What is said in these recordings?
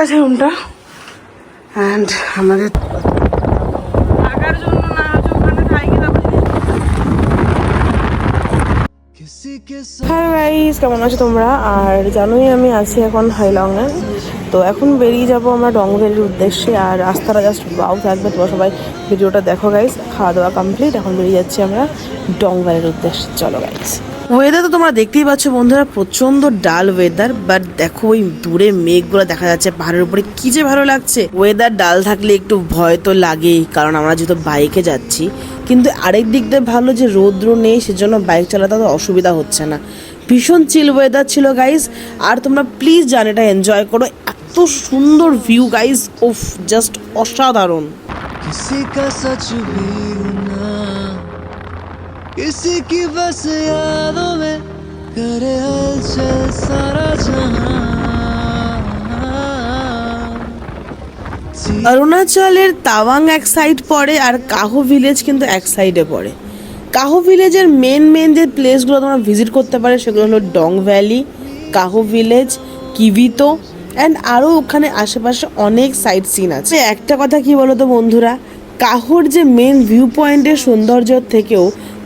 গেছে রুমটা অ্যান্ড আমাদের থাকার জন্য না, হচ্ছে হ্যাঁ গাইস কেমন আছো তোমরা? আর জানোই আমি আছি এখন হাইলংয়ে তো এখন বেরিয়ে যাব আমরা ডংভেলির উদ্দেশ্যে, আর রাস্তাটা জাস্ট বাউ থাকবে। তোমরা সবাই ভিডিওটা দেখো গাইস খাওয়া দাওয়া কমপ্লিট এখন বেরিয়ে যাচ্ছি আমরা ডংভ্যালির উদ্দেশ্যে। চলো গাইস ওয়েদার তো তোমরা দেখতেই পাচ্ছ, বন্ধুরা প্রচণ্ড ডাল ওয়েদার বাট দেখো ওই দূরে মেঘগুলো দেখা যাচ্ছে, পাহাড়ের উপরে। কি যে ভালো লাগছে। ওয়েদার ডাল থাকলে একটু ভয় তো লাগেই, কারণ আমরা যেহেতু বাইকে যাচ্ছি। কিন্তু আরেক দিক দিয়ে ভালো যে রৌদ্র নেই, সেজন্য বাইক চালাতে তো অসুবিধা হচ্ছে না। ভীষণ চিল ওয়েদার ছিল গাইস আর তোমরা প্লিজ জার্নিটা এনজয় করো। এত সুন্দর ভিউ গাইস ওফ জাস্ট অসাধারণ किसी का सच भी ना किसी की बस यादों में करे हलचल सारा जहां অরুণাচলের তাওয়াং এক সাইড পড়ে আর কাহো ভিলেজ কিন্তু এক সাইডে পড়ে কাহো ভিলেজের মেন মেন যে প্লেসগুলো তোমরা ভিজিট করতে পারে সেগুলো হলো Dong valley Kaho village কিভিতো and আরও ওখানে আশেপাশে অনেক সাইট সিন আছে। একটা কথা কি বলতো বন্ধুরা? কাহোর যে মেন ভিউ পয়েন্টের সৌন্দর্যর থেকেও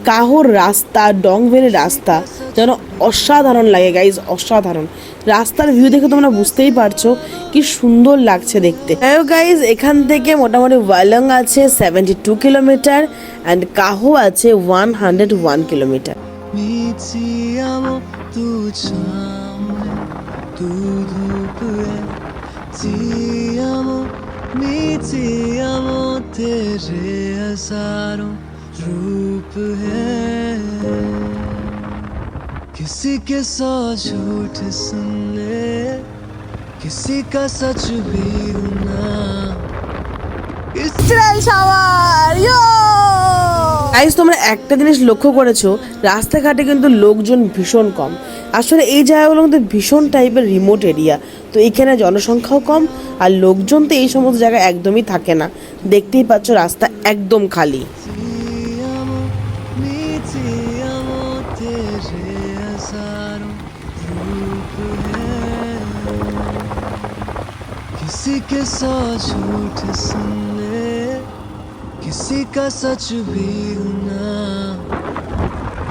কাহোর রাস্তা ডংভেলের রাস্তা যেন অসাধারণ লাগে গাইজ অসাধারণ। রাস্তার ভিউ দেখে তোমরা বুঝতেই পারছ কি সুন্দর লাগছে দেখতে। হ্যাঁ গাইজ এখান থেকে মোটামুটি ওয়ালং আছে সেভেন্টি টু কিলোমিটার অ্যান্ড কাহো আছে ওয়ান হান্ড্রেড ওয়ান কিলোমিটার तू छाम है तू धूप है जियामो मीठी आमो तेरे हजारों रूप है किसी के सौ झूठ सुन ले किसी का सच भी ना গাইজ তোমরা একটা জিনিস লক্ষ্য করেছো রাস্তাঘাটে কিন্তু লোকজন ভীষণ কম আসলে এই জায়গাগুলো কিন্তু ভীষণ টাইপের রিমোট এরিয়া তো এখানে জনসংখ্যাও কম আর লোকজন তো এই সমস্ত জায়গায় একদমই থাকে না দেখতেই পাচ্ছ রাস্তা একদম খালি Amo, मीठी amo तेरे हजारों रूप है किसी के सौ झूठ सुन ले किसी का सच भी ना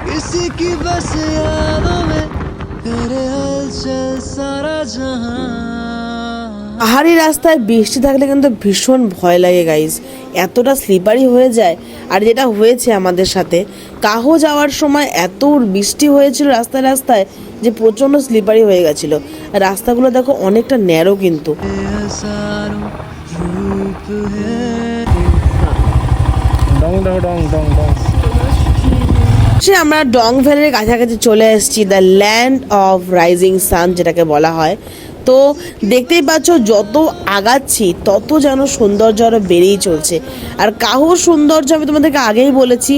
किसी की बस यादों में পাহাড়ি রাস্তায় বৃষ্টি থাকলে কিন্তু ভীষণ ভয় লাগে গাইজ এতটা স্লিপারি হয়ে যায়। আর যেটা হয়েছে আমাদের সাথে কাহো যাওয়ার সময় এত বৃষ্টি হয়েছিল রাস্তায় রাস্তায় যে প্রচণ্ড স্লিপারি হয়ে গেছিল। রাস্তাগুলো দেখো অনেকটা ন্যারো কিন্তু। ডং ডং ডং ডং সে আমরা ডং ভ্যালির কাছাকাছি চলে এসেছি the land of rising sun যেটাকে বলা হয়। তো দেখতেই পাচ্ছ যত আগাচ্ছি, তত যেন সৌন্দর্য আরও বেড়েই চলছে। আর কাহোর সৌন্দর্য আমি তোমাদেরকে আগেই বলেছি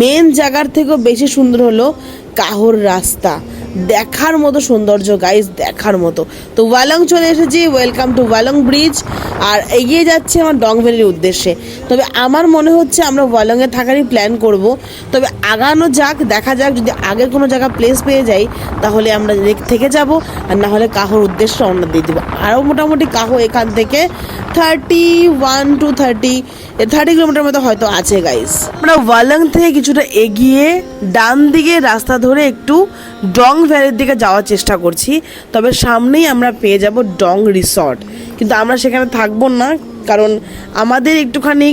মেন জায়গার থেকেও বেশি সুন্দর হলো কাহোর রাস্তা। দেখার মতো সৌন্দর্য গাইজ দেখার মতো। তো ওয়ালং চলে এসেছি ওয়েলকাম টু ওয়ালং ব্রিজ আর এগিয়ে যাচ্ছে আমার ডং ভ্যালির উদ্দেশ্যে। তবে আমার মনে হচ্ছে আমরা ওয়ালংয়ে থাকারই প্ল্যান করব। তবে আগানো যাক, দেখা যাক, যদি আগের কোনো জায়গা প্লেস পেয়ে যাই, তাহলে আমরা থেকে যাব। আর না হলে কাহোর উদ্দেশ্যে রওনা দিয়ে দেবো। আরও মোটামুটি কাহো এখান থেকে thirty one two thirty thirty kilometre মতো হয়তো আছে গাইস আমরা ওয়ালং থেকে কিছুটা এগিয়ে ডান দিকে রাস্তা ধরে একটু ডং ভ্যালির দিকে যাওয়ার চেষ্টা করছি, তবে সামনেই আমরা পেয়ে যাব ডং রিসর্ট কিন্তু আমরা সেখানে থাকব না, কারণ আমাদের একটুখানি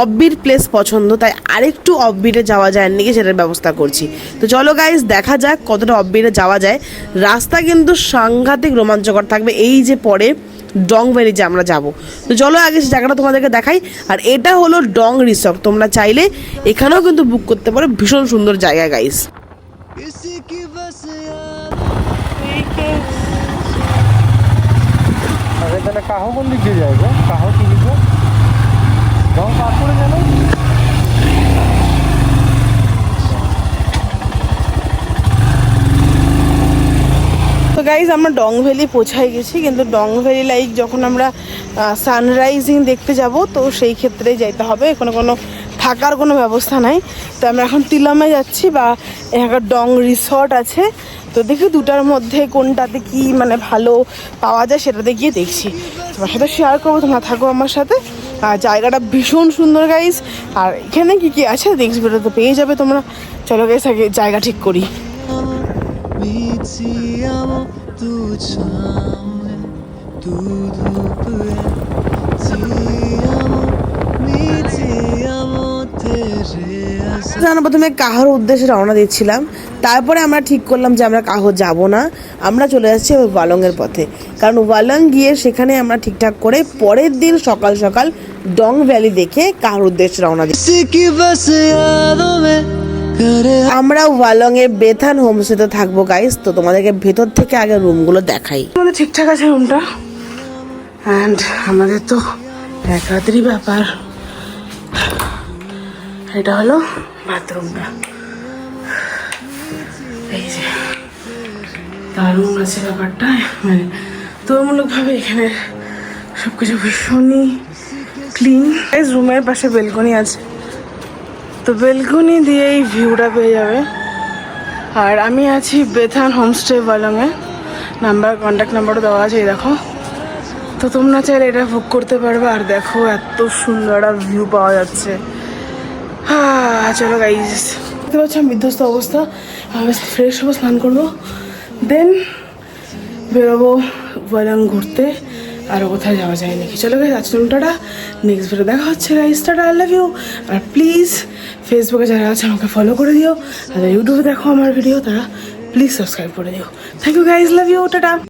অফবিট প্লেস পছন্দ, তাই আরেকটু অববিটে যাওয়া যায় নাকি সেটার ব্যবস্থা করছি। তো চলো গাইজ দেখা যাক কতটা অববিটে যাওয়া যায়। রাস্তা কিন্তু সাংঘাতিক রোমাঞ্চকর থাকবে। এই যে পরে ডং ভ্যালিতে আমরা যাব। তো চলো আগে সেই জায়গাটা তোমাদেরকে দেখাই। আর এটা হলো ডং রিসর্ট। তোমরা চাইলে এখানেও কিন্তু বুক করতে পারো। ভীষণ সুন্দর জায়গা গাইস তাহলে কাহো কোন দিক দিয়ে যায় কাহো কি লিখবে ডং পার করে যাবে গাইজ আমরা ডং ভ্যালি পৌঁছাই গেছি, কিন্তু ডং ভ্যালি লাইক যখন আমরা সানরাইজিং দেখতে যাব, তো সেই ক্ষেত্রে যাইতে হবে। এখানে কোনো থাকার কোনো ব্যবস্থা নাই। তো আমরা এখন তিলামে যাচ্ছি, বা এখানকার ডং রিসর্ট আছে। তো তো দেখি দুটার মধ্যে কোনটাতে কি মানে ভালো পাওয়া যায়, সেটাতে গিয়ে দেখছি। তোমার সাথে শেয়ার করব, তোমরা থাকো আমার সাথে। আর জায়গাটা ভীষণ সুন্দর গাইজ আর এখানে কি কি আছে নেক্সট ভিডিওতে পেয়ে যাবে তোমরা। চলো গাইজ আগে জায়গা ঠিক করি। मी ti amo तू छाँव है तू धूप है ti amo मी ti amo तेरे असर আমরা প্রথমে কাহর উদ্দেশ্যে রওনা দিচ্ছিলাম তারপরে আমরা ঠিক করলাম যে আমরা কাহ যাব না আমরা চলে যাচ্ছি ওই ওয়ালংয়ের পথে কারণ ওয়ালং গিয়ে সেখানে আমরা ঠিকঠাক করে পরের দিন সকাল সকাল ডং ভ্যালি দেখে কাহর উদ্দেশ্যে রওনা দিই আমরা ওয়ালং এর বেথান হোমস্টেতে থাকব গাইস তো তোমাদেরকে ভেতর থেকে আগে রুমগুলো দেখাই। আমাদের ঠিকঠাক আছে রুমটা অ্যান্ড আমাদের তো এক রাতেরই ব্যাপার। এটা হলো বাথরুমটা এই যে, দারুণ আছে ব্যাপারটা। মানে তুলনামূলকভাবে এখানে সব কিছু ভীষণই ক্লিন রুমের পাশে বেলকনি আছে। তো বেলকনি দিয়ে এই ভিউটা পেয়ে যাবে। আর আমি আছি বেথান হোমস্টে বালংয়ে নাম্বার কন্ট্যাক্ট নাম্বারও দেওয়া আছে, এই দেখো। তো তোমরা চাইলে এটা বুক করতে পারবে, আর দেখো এত সুন্দর একটা ভিউ পাওয়া যাচ্ছে। হ্যাঁ চলো গাইজ দেখতে পাচ্ছ বিধ্বস্ত অবস্থা। আমি ফ্রেশ হব, স্নান করব। দেন বেরোবো বালাং ঘুরতে। আর কোথাও যাওয়া যায় নাকি চলো গেছে আজকে টাটা নেক্সট ভিডিও দেখা হচ্ছে guys tata I love you R please ফেসবুকে যারা আছে, আমাকে ফলো করে দিও। আর ইউটিউবে দেখো আমার ভিডিও তারা প্লিজ সাবস্ক্রাইব করে দিও। Thank you guys love you tata.